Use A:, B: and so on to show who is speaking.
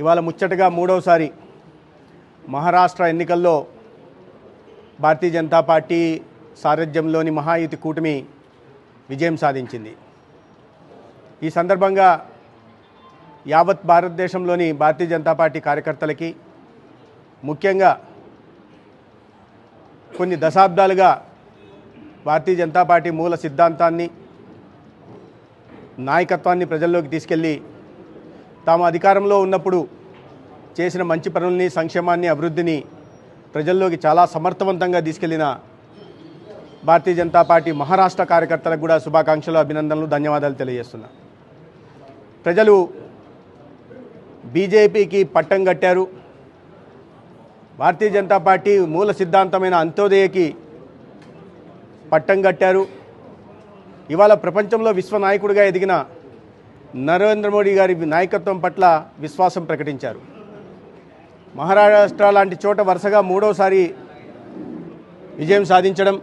A: ఇవాళ ముచ్చటగా మూడవసారి మహారాష్ట్ర ఎన్నికల్లో భారతీయ జనతా పార్టీ సారథ్యంలోని మహాయుతి కూటమి విజయం సాధించింది. ఈ సందర్భంగా యావత్ భారతదేశంలోని భారతీయ జనతా పార్టీ కార్యకర్తలకి ముఖ్యంగా కొన్ని దశాబ్దాలుగా భారతీయ జనతా పార్టీ మూల సిద్ధాంతాన్ని నాయకత్వాన్ని ప్రజల్లోకి తీసుకెళ్ళి తాము అధికారంలో ఉన్నప్పుడు చేసిన మంచి పనుల్ని సంక్షేమాన్ని అభివృద్ధిని ప్రజల్లోకి చాలా సమర్థవంతంగా తీసుకెళ్ళిన భారతీయ జనతా పార్టీ మహారాష్ట్ర కార్యకర్తలకు కూడా శుభాకాంక్షలు అభినందనలు ధన్యవాదాలు తెలియజేస్తున్నా. ప్రజలు బీజేపీకి పట్టం కట్టారు. భారతీయ జనతా పార్టీ మూల సిద్ధాంతమైన అంత్యోదయకి పట్టం కట్టారు. ఇవాళ ప్రపంచంలో విశ్వ నాయకుడిగా ఎదిగిన నరేంద్ర మోడీ గారి నాయకత్వం పట్ల విశ్వాసం ప్రకటించారు. మహారాష్ట్ర లాంటి చోట వరుసగా మూడోసారి విజయం సాధించడం